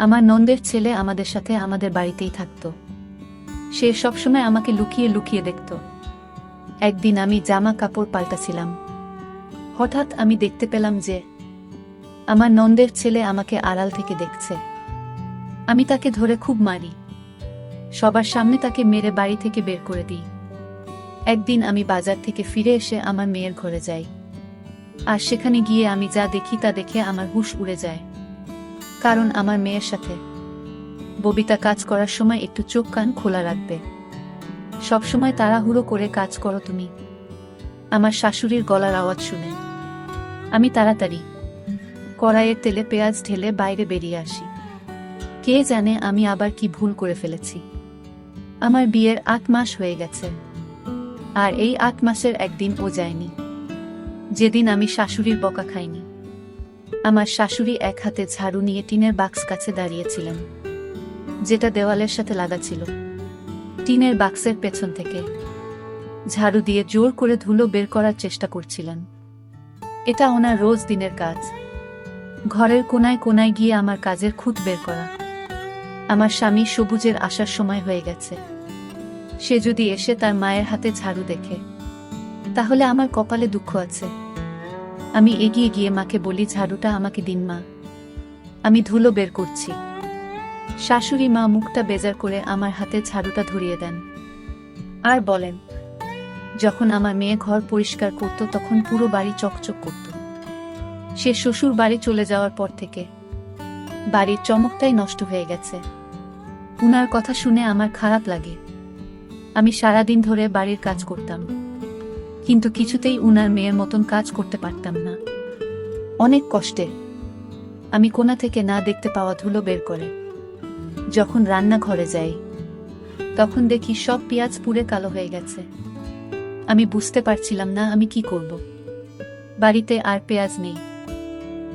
আমার নন্দের ছেলে আমাদের সাথে আমাদের বাড়িতেই থাকতো। সে সবসময় আমাকে লুকিয়ে লুকিয়ে দেখত। একদিন আমি জামা কাপড় পাল্টাছিলাম। হঠাৎ আমি দেখতে পেলাম যে, আমার নন্দের ছেলে আমাকে আড়াল থেকে দেখছে। আমি তাকে ধরে খুব মারি। সবার সামনে তাকে মেরে বাড়ি থেকে বের করে দিই। একদিন আমি বাজার থেকে ফিরে এসে আমার মেয়ের ঘরে যাই। আর সেখানে গিয়ে আমি যা দেখি তা দেখে আমার হুশ উড়ে যায়। কারণ আমার মেয়ের সাথে। ববিতা কাজ করার সময় একটু চোখ কান খোলা রাখবে। সবসময় তাড়াহুড়ো করে কাজ করো তুমি। আমার শাশুড়ির গলার আওয়াজ শুনে। আমি তাড়াতাড়ি। কড়াইয়ের তেলে পেঁয়াজ ঢেলে বাইরে বেরিয়ে আসি। কে জানে আমি আবার কি ভুল করে ফেলেছি। আমার বিয়ের আট মাস হয়ে গেছে। আর এই আট মাসের একদিন ও যায়নি। যেদিন আমি শাশুড়ির বকা খাইনি। আমার শাশুড়ি এক হাতে ঝাড়ু নিয়ে টিনের বাক্স কাছে দাঁড়িয়েছিলেন, যেটা দেওয়ালের সাথে লাগা ছিল। টিনের বাক্সের পেছন থেকে ঝাড়ু দিয়ে জোর করে ধুলো বের করার চেষ্টা করছিলেন। এটা ওনার রোজ দিনের কাজ। ঘরের কোনায় কোনায় গিয়ে আমার কাজের খুঁত বের করা। আমার স্বামী সবুজের আসার সময় হয়ে গেছে। সে যদি এসে তার মায়ের হাতে ঝাড়ু দেখে, তাহলে আমার কপালে দুঃখ আছে। আমি এগিয়ে গিয়ে মাকে বলি, ঝাড়ুটা আমাকে দিন, মা। আমি ধুলো বের করছি। শাশুড়ি মা মুখটা বেজার করে আমার হাতে ঝাড়ুটা ধরিয়ে দেন। আর বলেন, যখন আমার মেয়ে ঘর পরিষ্কার করত, তখন পুরো বাড়ি চকচক করত। সে শ্বশুর বাড়ি চলে যাওয়ার পর থেকে বাড়ির চমকটাই নষ্ট হয়ে গেছে। উনার কথা শুনে আমার খারাপ লাগে। আমি সারাদিন ধরে বাড়ির কাজ করতাম। কিন্তু কিছুতেই উনার মেয়ের মতন কাজ করতে পারতাম না। অনেক কষ্টে আমি কোনা থেকে না দেখতে পাওয়া ধুলো বের করে। যখন রান্নাঘরে যাই, তখন দেখি সব পেঁয়াজ পুড়ে কালো হয়ে গেছে। আমি বুঝতে পারছিলাম না আমি কি করব। বাড়িতে আর পেঁয়াজ নেই।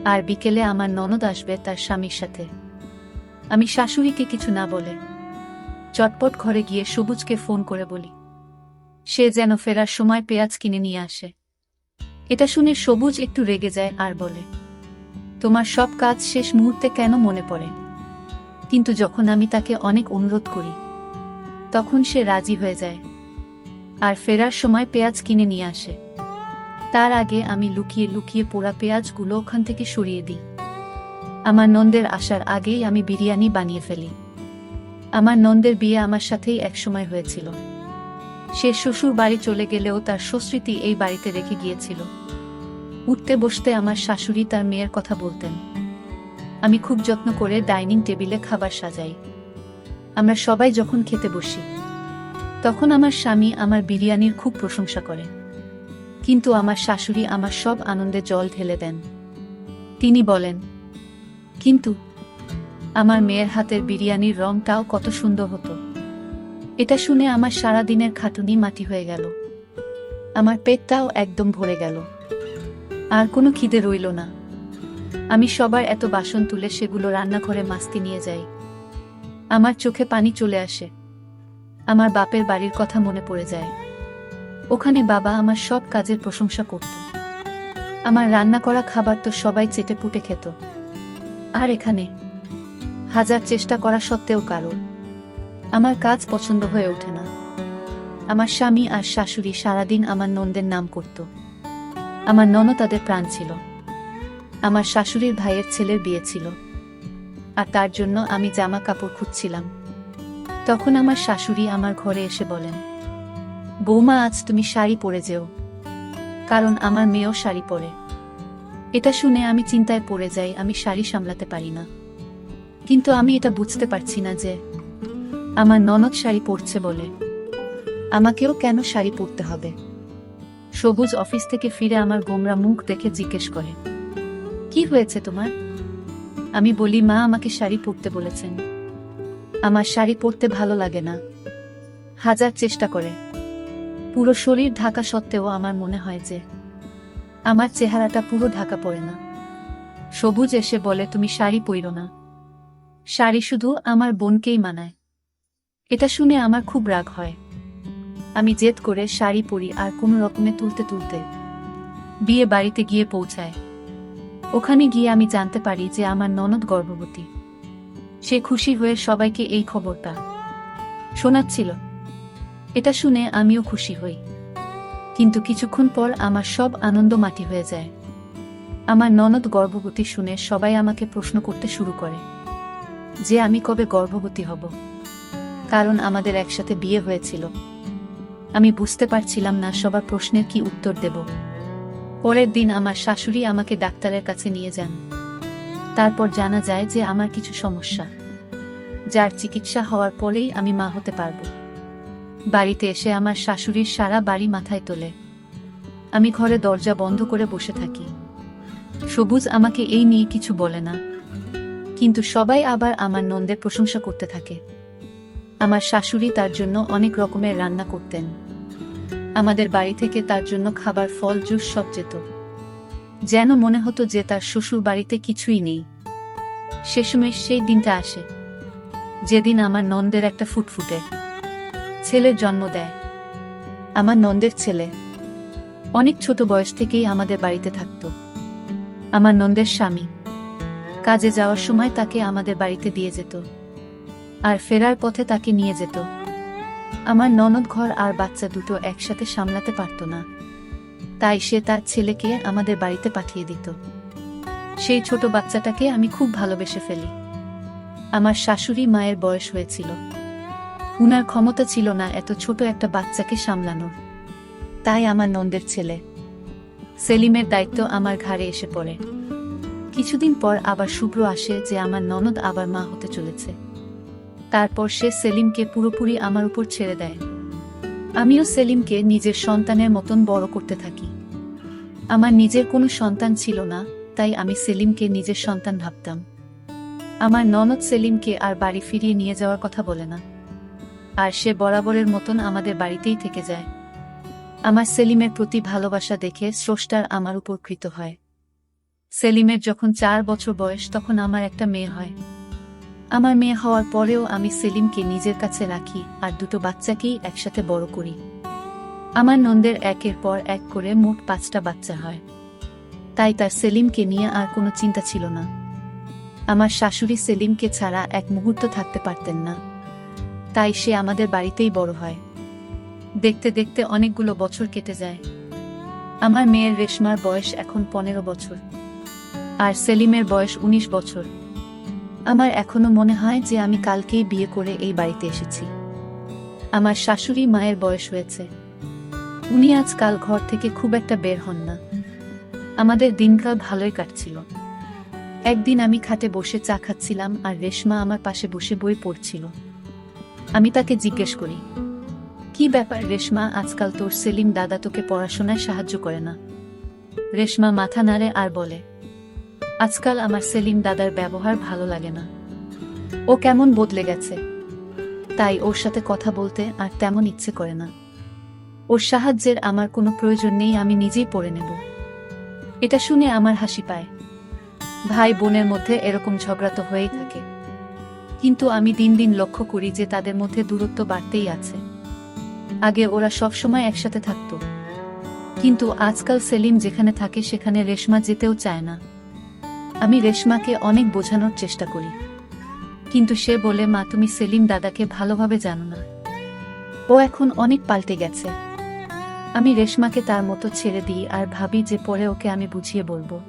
আর বিকেলে আমার ননদ আসবে তার স্বামীর সাথে। আমি শাশুড়িকে কিছু না বলে চটপট ঘরে গিয়ে সবুজকে ফোন করে বলি সে যেন ফেরার সময় পেঁয়াজ কিনে নিয়ে আসে। এটা শুনে সবুজ একটু রেগে যায় আর বলে, তোমার সব কাজ শেষ মুহূর্তে কেন মনে পড়ে? কিন্তু যখন আমি তাকে অনেক অনুরোধ করি, তখন সে রাজি হয়ে যায় আর ফেরার সময় পেঁয়াজ কিনে নিয়ে আসে। তার আগে আমি লুকিয়ে লুকিয়ে পোড়া পেঁয়াজগুলো ওখান থেকে সরিয়ে দিই। আমার নন্দের আসার আগেই আমি বিরিয়ানি বানিয়ে ফেলি। আমার নন্দের বিয়ে আমার সাথেই একসময় হয়েছিল। সে শ্বশুর বাড়ি চলে গেলেও তার সুস্মৃতি এই বাড়িতে রেখে গিয়েছিল। উঠতে বসতে আমার শাশুড়ি তার মেয়ের কথা বলতেন। আমি খুব যত্ন করে ডাইনিং টেবিলে খাবার সাজাই। আমরা সবাই যখন খেতে বসি, তখন আমার স্বামী আমার বিরিয়ানির খুব প্রশংসা করে কিন্তু আমার শাশুড়ি আমার সব আনন্দে জল ঢেলে দেন। তিনি বলেন, কিন্তু আমার মেয়ের হাতের বিরিয়ানির রংটাও কত সুন্দর হতো। এটা শুনে আমার সারা দিনের খাটুনি মাটি হয়ে গেল। আমার পেটটাও একদম ভরে গেল। আর কোনো খিদে রইল না। আমি সবার এত বাসন তুলে সেগুলো রান্নাঘরে মাস্তি নিয়ে যাই। আমার চোখে পানি চলে আসে। আমার বাপের বাড়ির কথা মনে পড়ে যায়। ওখানে বাবা আমার সব কাজের প্রশংসা করত। আমার রান্না করা খাবার তো সবাই চেটে পুটে খেত। আর এখানে হাজার চেষ্টা করা সত্ত্বেও কারোর আমার কাজ পছন্দ হয়ে ওঠে না। আমার স্বামী আর শাশুড়ি সারাদিন আমার নন্দের নাম করত। আমার নন তাদের প্রাণ ছিল। আমার শাশুড়ির ভাইয়ের ছেলের বিয়ে ছিল। আর তার জন্য আমি জামা কাপড় খুঁজছিলাম। তখন আমার শাশুড়ি আমার ঘরে এসে বলেন, বৌমা, আজ তুমি শাড়ি পরে যেও। কারণ আমার মেয়েও শাড়ি পরে। এটা শুনে আমি চিন্তায় পড়ে যাই, আমি শাড়ি সামলাতে পারি না। কিন্তু আমি এটা বুঝতে পারছি না যে আমার ননদ শাড়ি পরছে বলে। আমাকেও কেন শাড়ি পরতে হবে? সবুজ অফিস থেকে ফিরে আমার গোমরা মুখ দেখে জিজ্ঞেস করে, কি হয়েছে তোমার? আমি বলি, মা আমাকে শাড়ি পরতে বলেছেন। আমার শাড়ি পরতে ভালো লাগে না। হাজার চেষ্টা করে। পুরো শরীর ঢাকা সত্ত্বেও আমার মনে হয় যে, আমার চেহারাটা পুরো ঢাকা পড়ে না। সবুজ এসে বলে, তুমি শাড়ি পইরো না। শাড়ি শুধু আমার বোনকেই মানায়। এটা শুনে আমার খুব রাগ হয়। আমি জেদ করে শাড়ি পরি আর কোনো রকমে তুলতে তুলতে বিয়ে বাড়িতে গিয়ে পৌঁছায়। ওখানে গিয়ে আমি জানতে পারি যে আমার ননদ গর্ভবতী। সে খুশি হয়ে সবাইকে এই খবরটা শোনাচ্ছিল। এটা শুনে আমিও খুশি হই। কিন্তু কিছুক্ষণ পর আমার সব আনন্দ মাটি হয়ে যায়। আমার ননদ গর্ভবতী শুনে সবাই আমাকে প্রশ্ন করতে শুরু করে যে আমি কবে গর্ভবতী হব। কারণ আমাদের একসাথে বিয়ে হয়েছিল। আমি বুঝতে পারছিলাম না সবার প্রশ্নের কি উত্তর দেব। পরের দিন আমার শাশুড়ি আমাকে ডাক্তারের কাছে নিয়ে যান। তারপর জানা যায় যে আমার কিছু সমস্যা, যার চিকিৎসা হওয়ার পরেই আমি মা হতে পারব। বাড়িতে এসে আমার শাশুড়ির সারা বাড়ি মাথায় তোলে। আমি ঘরে দরজা বন্ধ করে বসে থাকি। সবুজ আমাকে এই নিয়ে কিছু বলে না। কিন্তু সবাই আবার আমার নন্দের প্রশংসা করতে থাকে। আমার শাশুড়ি তার জন্য অনেক রকমের রান্না করতেন। আমাদের বাড়ি থেকে তার জন্য খাবার ফল, জুস সব যেত। যেন মনে হতো যে তার শ্বশুর বাড়িতে কিছুই নেই। সে সময় সেই দিনটা আসে। যেদিন আমার নন্দের একটা ফুটফুটে ছেলের জন্ম দেয়। আমার নন্দের ছেলে। অনেক ছোট বয়স থেকেই আমাদের বাড়িতে থাকতো। আমার নন্দের স্বামী। কাজে যাওয়ার সময় তাকে আমাদের বাড়িতে দিয়ে যেত। আর ফেরার পথে তাকে নিয়ে যেত। আমার ননদ ঘর আর বাচ্চা দুটো একসাথে সামলাতে পারত না। তাই সে তার ছেলেকে আমাদের বাড়িতে পাঠিয়ে দিত। সেই ছোট বাচ্চাটাকে আমি খুব ভালোবেসে ফেলি। আমার শাশুড়ি মায়ের বয়স হয়েছিল। উনার ক্ষমতা ছিল না এত ছোট একটা বাচ্চাকে সামলানোর। তাই আমার নন্দের ছেলে, সেলিমের দায়িত্ব আমার ঘাড়ে এসে পড়ে। কিছুদিন পর আবার শুভ্র আসে যে আমার ননদ আবার মা হতে চলেছে। তারপর সে সেলিমকে পুরোপুরি আমার উপর ছেড়ে দেয়। আমিও সেলিমকে নিজের সন্তানের মতন বড় করতে থাকি। আমার নিজের কোনো সন্তান ছিল না, তাই আমি সেলিমকে নিজের সন্তান ভাবতাম। আমার ননদ সেলিমকে আর বাড়ি ফিরিয়ে নিয়ে যাওয়ার কথা বলে না। আর সে বরাবরের মতন আমাদের বাড়িতেই থেকে যায়। আমার সেলিমের প্রতি ভালোবাসা দেখে স্রষ্টার আমার উপর কৃত হয়। সেলিমের যখন চার বছর বয়স, তখন আমার একটা মেয়ে হয়। আমার মেয়ে হওয়ার পরেও আমি সেলিমকে নিজের কাছে রাখি আর দুটো বাচ্চাকেই একসাথে বড় করি। আমার নন্দের একের পর এক করে মোট পাঁচটা বাচ্চা হয়। তাই তার সেলিমকে নিয়ে আর কোনো চিন্তা ছিল না। আমার শাশুড়ি সেলিমকে ছাড়া এক মুহূর্ত থাকতে পারতেন না। তাই সে আমাদের বাড়িতেই বড় হয়। দেখতে দেখতে অনেকগুলো বছর কেটে যায়। আমার মেয়ের রেশমার বয়স এখন পনেরো বছর। আর সেলিমের বয়স ১৯ বছর। আমার এখনও মনে হয় যে আমি কালকেই বিয়ে করে এই বাড়িতে এসেছি। আমার শাশুড়ি মায়ের বয়স হয়েছে। উনি আজকাল ঘর থেকে খুব একটা বের হন না। আমাদের দিনকাল ভালোই কাটছিল। একদিন আমি খাটে বসে চা খাচ্ছিলাম আর রেশমা আমার পাশে বসে বই পড়ছিল। আমি তাকে জিজ্ঞেস করি, কি ব্যাপার রেশমা, আজকাল তোর সেলিম দাদা তোকে পড়াশোনায় সাহায্য করে না? রেশমা মাথা নাড়ে আর বলে আজকাল আমার সেলিম দাদার ব্যবহার ভালো লাগে না। ও কেমন বদলে গেছে। তাই ওর সাথে কথা বলতে আর তেমন ইচ্ছে করে না। ওর সাহায্যের আমার কোনো প্রয়োজন নেই, আমি নিজেই পড়ে নেব। এটা শুনে আমার হাসি পায়। ভাই বোনের মধ্যে এরকম ঝগড়া তো হয়েই থাকে। কিন্তু আমি দিন দিন লক্ষ্য করি যে তাদের মধ্যে দূরত্ব বাড়তেই আছে। আগে ওরা সবসময় একসাথে থাকতো। কিন্তু আজকাল সেলিম যেখানে থাকে সেখানে রেশমা যেতেও চায় না। আমি রেশমাকে অনেক বোঝানোর চেষ্টা করি। কিন্তু সে বলে, মা, তুমি সেলিম দাদাকে ভালোভাবে জানো না। ও এখন অনেক পাল্টে গেছে। আমি রেশমাকে তার মতো ছেড়ে দিই আর ভাবি যে পরে ওকে আমি বুঝিয়ে বলব।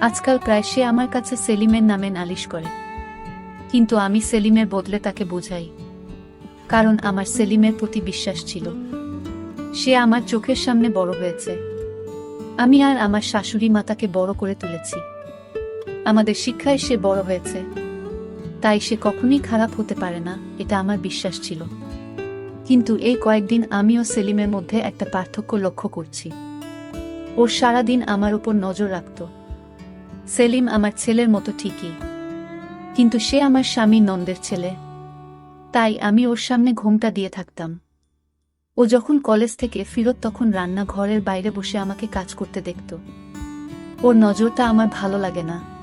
আজকাল প্রায় সে আমার কাছে সেলিমের নামে নালিশ করে। কিন্তু আমি সেলিমের বদলে তাকে বোঝাই। কারণ আমার সেলিমের প্রতি বিশ্বাস ছিল। সে আমার চোখের সামনে বড় হয়েছে। আমি আর আমার শাশুড়ি মাতাকে বড় করে তুলেছি। আমাদের শিক্ষায় সে বড় হয়েছে। তাই সে কখনোই খারাপ হতে পারে না, এটা আমার বিশ্বাস ছিল। কিন্তু এই কয়েকদিন আমিও সেলিমের মধ্যে একটা পার্থক্য লক্ষ্য করছি। ও সারাদিন আমার উপর নজর রাখত। সেলিম আমার ছেলের মতো ঠিকই। কিন্তু সে আমার স্বামী নন্দের ছেলে। তাই আমি ওর সামনে ঘোমটা দিয়ে থাকতাম। ও যখন কলেজ থেকে ফিরত তখন রান্না ঘরের বাইরে বসে আমাকে কাজ করতে দেখত। ওর নজরটা আমার ভালো লাগে না।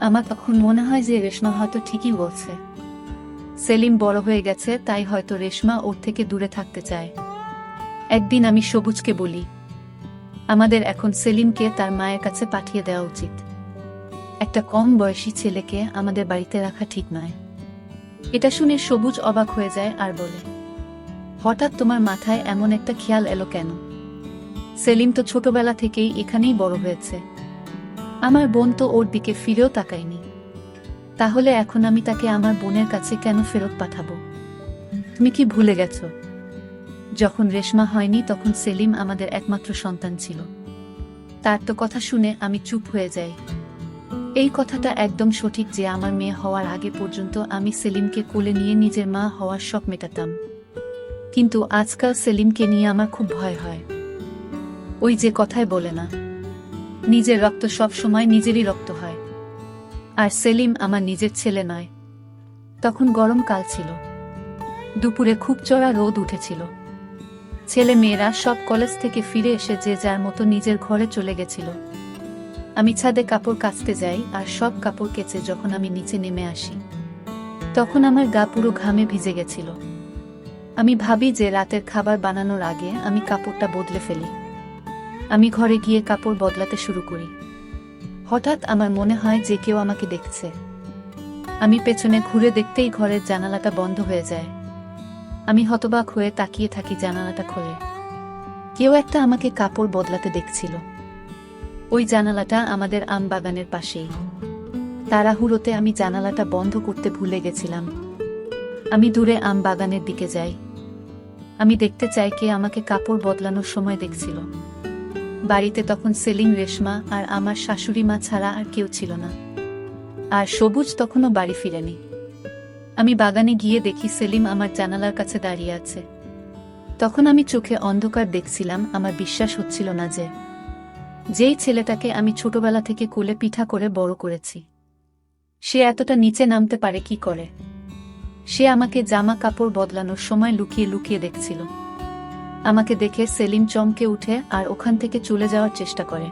আমার তখন মনে হয় যে রেশমা হয়তো ঠিকই বলছে। সেলিম বড় হয়ে গেছে, তাই হয়তো রেশমা ওর থেকে দূরে থাকতে চায়। একদিন আমি সবুজকে বলি, আমাদের এখন সেলিমকে তার মায়ের কাছে পাঠিয়ে দেওয়া উচিত। একটা কম বয়সী ছেলেকে আমাদের বাড়িতে রাখা ঠিক নয়। এটা শুনে সবুজ অবাক হয়ে যায় আর বলে, হঠাৎ তোমার মাথায় এমন একটা খেয়াল এলো কেন? সেলিম তো ছোটবেলা থেকেই এখানেই বড় হয়েছে। আমার বোন তো ওর দিকে ফিরেও তাকায়নি। তাহলে এখন আমি তাকে আমার বোনের কাছে কেন ফেরত পাঠাবো? তুমি কি ভুলে গেছ? যখন রেশমা হয়নি, তখন সেলিম আমাদের একমাত্র সন্তান ছিল। তার তো কথা শুনে আমি চুপ হয়ে যাই। এই কথাটা একদম সঠিক যে আমার মেয়ে হওয়ার আগে পর্যন্ত আমি সেলিমকে কোলে নিয়ে নিজের মা হওয়ার শখ মেটাতাম। কিন্তু আজকাল সেলিমকে নিয়ে আমার খুব ভয় হয়। ওই যে কথায় বলে না নিজের রক্ত সব সময় নিজেরই রক্ত হয়। আর সেলিম আমার নিজের ছেলে নয়। তখন গরমকাল ছিল। দুপুরে খুব চড়া রোদ উঠেছিল। ছেলে মেয়েরা সব কলেজ থেকে ফিরে এসে যে যার মতো নিজের ঘরে চলে গেছিল। আমি ছাদে কাপড় কাচতে যাই আর সব কাপড় কেচে যখন আমি নিচে নেমে আসি, তখন আমার গা পুরো ঘামে ভিজে গেছিল। আমি ভাবি যে রাতের খাবার বানানোর আগে আমি কাপড়টা বদলে ফেলি। আমি ঘরে গিয়ে কাপড় বদলাতে শুরু করি। হঠাৎ আমার মনে হয় যে কেউ আমাকে দেখছে। আমি পেছনে ঘুরে দেখতেই ঘরের জানালাটা বন্ধ হয়ে যায়। আমি হতবাক হয়ে তাকিয়ে থাকি জানালাটা খোলে। কেউ একটা আমাকে কাপড় বদলাতে দেখছিল। ওই জানালাটা আমাদের আম বাগানের পাশেই। তাড়াহুড়োতে আমি জানালাটা বন্ধ করতে ভুলে গেছিলাম। আমি দূরে আম বাগানের দিকে যাই। আমি দেখতে চাই কে আমাকে কাপড় বদলানোর সময় দেখছিল। বাড়িতে তখন সেলিম, রেশমা আর আমার শাশুড়ি মা ছাড়া আর কেউ ছিল না। আর সবুজ তখনও বাড়ি ফিরেনি। আমি বাগানে গিয়ে দেখি সেলিম আমার জানালার কাছে দাঁড়িয়ে আছে। তখন আমি চোখে অন্ধকার দেখছিলাম, আমার বিশ্বাস হচ্ছিল না যে, যেই ছেলেটাকে আমি ছোটবেলা থেকে কোলে পিঠা করে বড় করেছি। সে এতটা নিচে নামতে পারে কি করে? সে আমাকে জামা কাপড় বদলানোর সময় লুকিয়ে লুকিয়ে দেখছিল। আমাকে দেখে সেলিম চমকে উঠে আর ওখান থেকে চলে যাওয়ার চেষ্টা করে।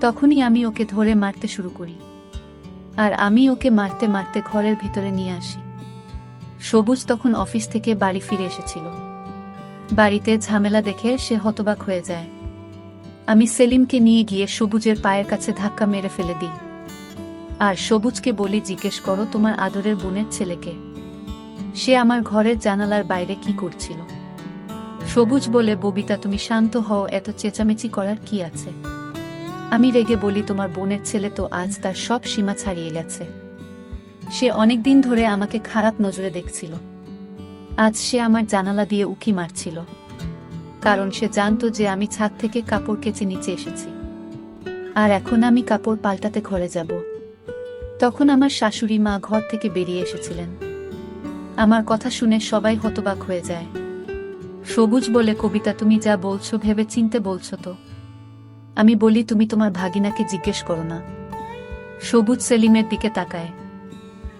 তখনই আমি ওকে ধরে মারতে শুরু করি। আর আমি ওকে মারতে মারতে ঘরের ভিতরে নিয়ে আসি। সবুজ তখন অফিস থেকে বাড়ি ফিরে এসেছিল। বাড়িতে ঝামেলা দেখে সে হতবাক হয়ে যায়। আমি সেলিমকে নিয়ে গিয়ে সবুজের পায়ের কাছে ধাক্কা মেরে ফেলে দিই। আর সবুজকে বলি, জিজ্ঞেস করো তোমার আদরের বোনের ছেলেকে। সে আমার ঘরের জানালার বাইরে কি করছিল? সবুজ বলে, ববিতা, তুমি শান্ত হও, এত চেঁচামেচি করার কি আছে? আমি রেগে বলি, তোমার বোনের ছেলে তো আজ তার সব সীমা ছাড়িয়ে গেছে। সে অনেক দিন ধরে আমাকে খারাপ নজরে দেখছিল। আজ সে আমার জানালা দিয়ে উকি মারছিল। কারণ সে জানতো যে আমি ছাদ থেকে কাপড় কেচে নিচে এসেছি। আর এখন আমি কাপড় পাল্টাতে ঘরে যাব। তখন আমার শাশুড়ি মা ঘর থেকে বেরিয়ে এসেছিলেন। আমার কথা শুনে সবাই হতবাক হয়ে যায়। সবুজ বলে কবিতা তুমি যা বলছো, ভেবে চিনতে বলছো তো। আমি বলি তুমি তোমার ভাগিনাকে জিজ্ঞেস করো না। সবুজ সেলিমের দিকে তাকায়।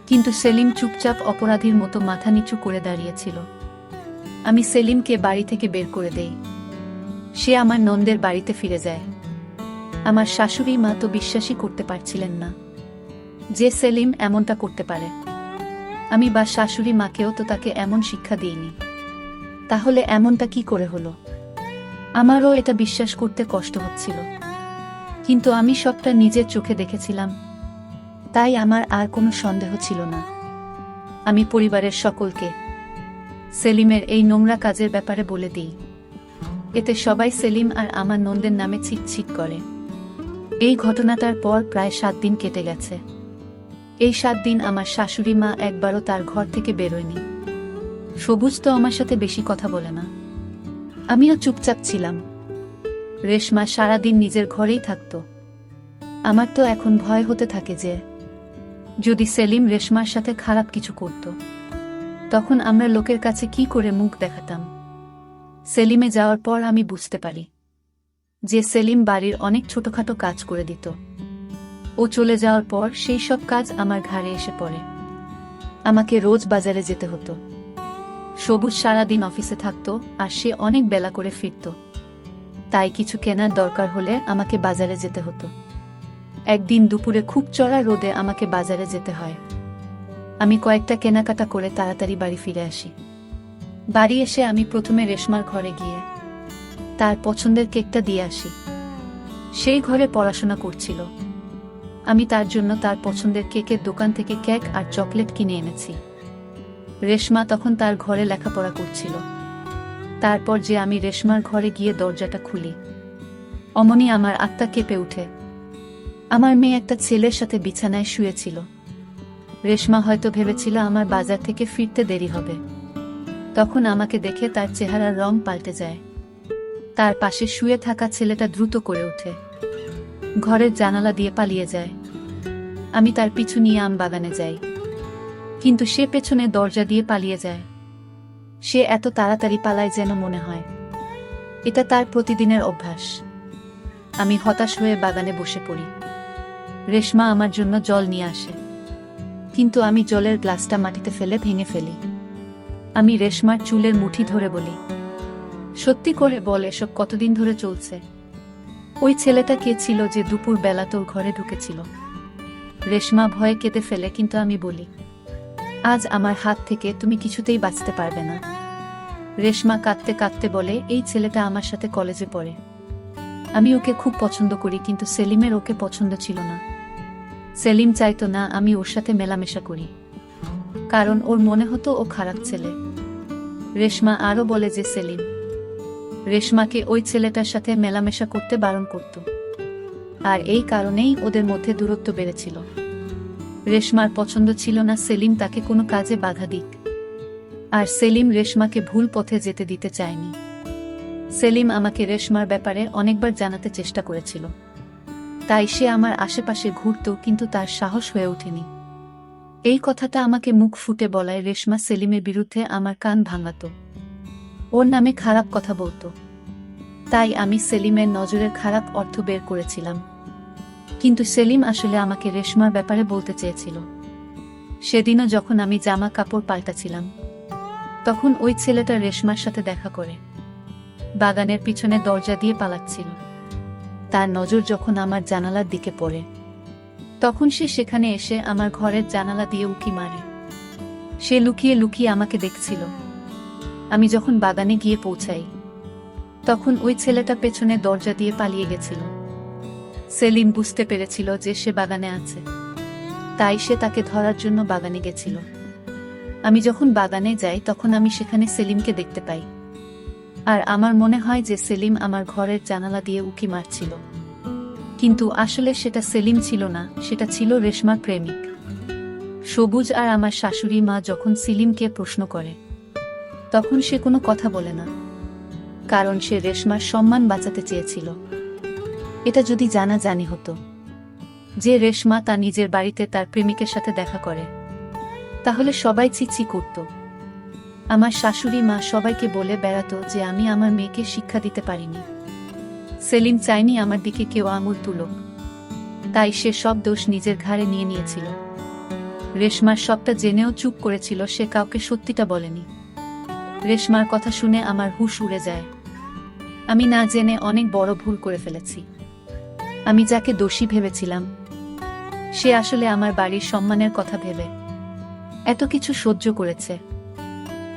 কিন্তু সেলিম চুপচাপ অপরাধীর মতো মাথা নিচু করে দাঁড়িয়েছিল। আমি সেলিমকে বাড়ি থেকে বের করে দেই। সে আমার নন্দের বাড়িতে ফিরে যায়। আমার শাশুড়ি মা তো বিশ্বাসই করতে পারছিলেন না। যে সেলিম এমনটা করতে পারে। আমি বা শাশুড়ি মাকেও তো তাকে এমন শিক্ষা দিইনি। তাহলে এমনটা কি করে হলো? আমারও এটা বিশ্বাস করতে কষ্ট হচ্ছিল। কিন্তু আমি সবটা নিজের চোখে দেখেছিলাম। তাই আমার আর কোনো সন্দেহ ছিল না। আমি পরিবারের সকলকে সেলিমের এই নোংরা কাজের ব্যাপারে বলে দিই। এতে সবাই সেলিম আর আমার নন্দের নামে ছিটছিট করে। এই ঘটনাটার পর প্রায় সাত দিন কেটে গেছে। এই সাত দিন আমার শাশুড়ি মা একবারও তার ঘর থেকে বেরোয়নি। সবুজ তো আমার সাথে বেশি কথা বলে না। আমিও চুপচাপ ছিলাম। রেশমা সারাদিন নিজের ঘরেই থাকত। আমার তো এখন ভয় হতে থাকে যে, যদি সেলিম রেশমার সাথে খারাপ কিছু করত, তখন আমরা লোকের কাছে কি করে মুখ দেখাতাম? সেলিমে যাওয়ার পর আমি বুঝতে পারি যে সেলিম বাড়ির অনেক ছোটখাটো কাজ করে দিত। ও চলে যাওয়ার পর সেই সব কাজ আমার ঘাড়ে এসে পড়ে। আমাকে রোজ বাজারে যেতে হতো। সবুজ সারাদিন অফিসে থাকতো আর সে অনেক বেলা করে ফিরত। তাই কিছু কেনার দরকার হলে আমাকে বাজারে যেতে হতো। একদিন দুপুরে খুব চড়া রোদে আমাকে বাজারে যেতে হয়। আমি কয়েকটা কেনাকাটা করে তাড়াতাড়ি বাড়ি ফিরে আসি। বাড়ি এসে আমি প্রথমে রেশমার ঘরে গিয়ে, তার পছন্দের কেকটা দিয়ে আসি। সেই ঘরে পড়াশোনা করছিল। আমি তার জন্য তার পছন্দের কেকের দোকান থেকে কেক আর চকলেট কিনে এনেছি। রেশমা তখন তার ঘরে লেখাপড়া করছিল। তারপর যে আমি রেশমার ঘরে গিয়ে দরজাটা খুলি। অমনি আমার আত্মা কেঁপে উঠে। আমার মেয়ে একটা ছেলের সাথে বিছানায় শুয়েছিল। রেশমা হয়তো ভেবেছিল আমার বাজার থেকে ফিরতে দেরি হবে। তখন আমাকে দেখে তার চেহারার রং পাল্টে যায়। তার পাশে শুয়ে থাকা ছেলেটা দ্রুত করে ওঠে। ঘরের জানালা দিয়ে পালিয়ে যায়। আমি তার পিছু নিয়ে আম বাগানে যাই। কিন্তু সে পেছনে দরজা দিয়ে পালিয়ে যায়। সে এত তাড়াতাড়ি পালায় যেন মনে হয়। এটা তার প্রতিদিনের অভ্যাস। আমি হতাশ হয়ে বাগানে বসে পড়ি। রেশমা আমার জন্য জল নিয়ে আসে। কিন্তু আমি জলের গ্লাসটা মাটিতে ফেলে ভেঙে ফেলি। আমি রেশমার চুলের মুঠি ধরে বলি, সত্যি করে বল এসব কতদিন ধরে চলছে? ওই ছেলেটা কে ছিল যে দুপুর বেলা তোর ঘরে ঢুকেছিল? রেশমা ভয়ে কেঁদে ফেলে, কিন্তু আমি বলি আজ আমার হাত থেকে তুমি কিছুতেই বাঁচতে পারবে না। রেশমা কাঁদতে কাঁদতে বলে, এই ছেলেটা আমার সাথে কলেজে পড়ে। আমি ওকে খুব পছন্দ করি, কিন্তু সেলিমের ওকে পছন্দ ছিল না। সেলিম চাইতো না আমি ওর সাথে মেলামেশা করি, কারণ ওর মনে হতো ও খারাপ ছেলে। রেশমা আরও বলে যে, সেলিম, রেশমাকে ওই ছেলেটার সাথে মেলামেশা করতে বারণ করত। আর এই কারণেই ওদের মধ্যে দূরত্ব বেড়েছিল। রেশমার পছন্দ ছিল না, সেলিম তাকে কোনো কাজে বাধা দিক। আর সেলিম রেশমাকে ভুল পথে যেতে দিতে চায়নি। সেলিম আমাকে রেশমার ব্যাপারে অনেকবার জানাতে চেষ্টা করেছিল। তাই সে আমার আশেপাশে ঘুরত, কিন্তু তার সাহস হয়ে ওঠেনি। এই কথাটা আমাকে মুখ ফুটে বলায় রেশমা সেলিমের বিরুদ্ধে আমার কান ভাঙাত। ওর নামে খারাপ কথা বলতো। তাই আমি সেলিমের নজরের খারাপ অর্থ বের করেছিলাম। কিন্তু সেলিম আসলে আমাকে রেশমার ব্যাপারে বলতে চেয়েছিল। সেদিনও যখন আমি জামা কাপড় পাল্টাছিলাম, তখন ওই ছেলেটা রেশমার সাথে দেখা করে, বাগানের পিছনে দরজা দিয়ে পালাচ্ছিল। তার নজর যখন আমার জানালার দিকে পড়ে, তখন সে সেখানে এসে আমার ঘরের জানালা দিয়ে উকি মারে। সে লুকিয়ে লুকিয়ে আমাকে দেখছিল। আমি যখন বাগানে গিয়ে পৌঁছাই, তখন ওই ছেলেটা পেছনে দরজা দিয়ে পালিয়ে গেছিল। সেলিম বুঝতে পেরেছিল যে সে বাগানে আছে। তাই সে তাকে ধরার জন্য বাগানে গেছিল। আমি যখন বাগানে যাই, তখন আমি সেখানে সেলিমকে দেখতে পাই। আর আমার মনে হয় যে সেলিম আমার ঘরের জানালা দিয়ে উকি মারছিল। কিন্তু আসলে সেটা সেলিম ছিল না, সেটা ছিল রেশমার প্রেমিক। সবুজ আর আমার শাশুড়ি মা যখন সেলিমকে প্রশ্ন করে, তখন সে কোনো কথা বলে না। কারণ সে রেশমার সম্মান বাঁচাতে চেয়েছিল। এটা যদি জানা জানি হতো। যে রেশমা তা নিজের বাড়িতে তার প্রেমিকের সাথে দেখা করে। তাহলে সবাই চিচি করত। আমার শাশুড়ি মা সবাইকে বলে বেড়াতো যে আমি আমার মেয়েকে শিক্ষা দিতে পারিনি। সেলিম চাইনি আমার দিকে কেউ আঙুল তুলুক। তাই সে সব দোষ নিজের ঘাড়ে নিয়ে নিয়েছিল। রেশমার সবটা জেনেও চুপ করেছিল, সে কাউকে সত্যিটা বলেনি। রেশমার কথা শুনে আমার হুশ উড়ে যায়। আমি না জেনে অনেক বড় ভুল করে ফেলেছি। আমি যাকে দোষী ভেবেছিলাম, সে আসলে আমার বাড়ির সম্মানের কথা ভেবে এত কিছু সহ্য করেছে।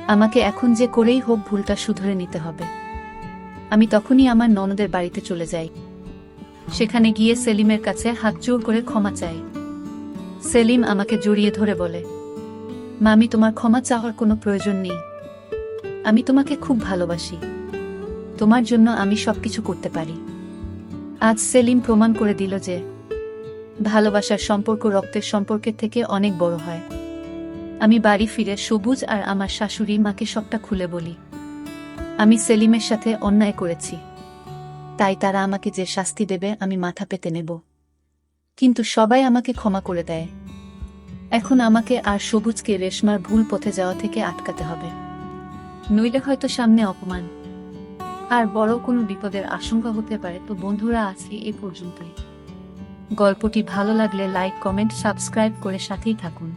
আমাকে এখন যে করেই হোক ভুলটা শুধরে নিতে হবে। আমি তখনই আমার ননদের বাড়িতে চলে যাই। সেখানে গিয়ে সেলিমের কাছে হাত জোর করে ক্ষমা চাই। সেলিম আমাকে জড়িয়ে ধরে বলে মামি তোমার ক্ষমা চাওয়ার কোনো প্রয়োজন নেই। আমি তোমাকে খুব ভালোবাসি। তোমার জন্য আমি সবকিছু করতে পারি। আজ সেলিম প্রমাণ করে দিল যে ভালোবাসার সম্পর্ক রক্তের সম্পর্কের থেকে অনেক বড় হয়। আমি বাড়ি ফিরে সবুজ আর আমার শাশুড়ি মাকে সবটা খুলে বলি, আমি সেলিমের সাথে অন্যায় করেছি। তাই তারা আমাকে যে শাস্তি দেবে আমি মাথা পেতে নেব। কিন্তু সবাই আমাকে ক্ষমা করে দেয়। এখন আমাকে আর সবুজকে রেশমার ভুল পথে যাওয়া থেকে আটকাতে হবে। নইলে হয়তো সামনে অপমান আর বড় কোনো বিপদের আশঙ্কা হতে পারে, তো বন্ধুরা আছে এ পর্যন্তই। গল্পটি ভালো লাগলে লাইক কমেন্ট সাবস্ক্রাইব করে সাথেই থাকুন।